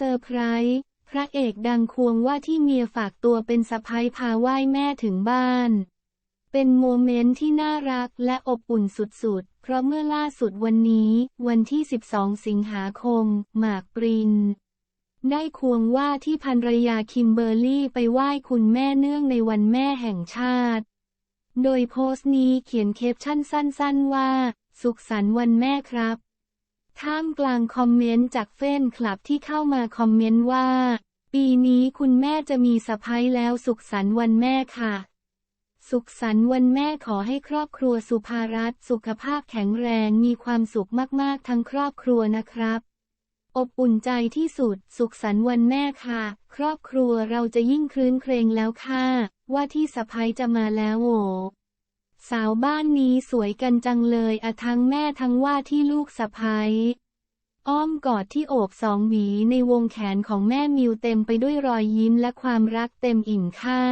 เซอร์ไพรส์พระเอกดังควงว่าที่เมียฝากตัวเป็นสะพ้ยพาไหว้แม่ถึงบ้าน เป็นโมเมนต์ที่น่ารักและอบอุ่นสุดๆ เพราะเมื่อล่าสุดวันนี้ วันที่ 12 สิงหาคม หมากปริน ได้ควงว่าที่ภรรยาคิมเบอร์รี่ไปไหว้คุณแม่เนื่องในวันแม่แห่งชาติ โดยโพสต์นี้เขียนแคปชั่นสั้น ๆว่า สุขสันต์วันแม่ครับ ท่ามกลางคอมเมนต์จากแฟนคลับที่เข้ามาคอมเมนต์ว่า ปีนี้คุณแม่จะมีสะพ้ยแล้วสุขสันต์วันแม่ค่ะ สุขสันต์วันแม่ขอให้ครอบครัวสุภารัตสุขภาพแข็งแรงมีความสุขมากๆทั้งครอบครัวนะครับ อบอุ่นใจที่สุด สุขสันต์วันแม่ค่ะ ครอบครัวเราจะยิ่งคลื้นเครงแล้วค่ะ ว่าที่สะพ้ยจะมาแล้วโห สาวบ้านนี้สวยกันจังเลยอะทั้งแม่ทั้งว่าที่ลูกสะพ้ยอ้อมกอดที่โอบสองหวีในวงแขนของแม่มิวเต็มไปด้วยรอยยิ้มและความรักเต็มอิ่มค่า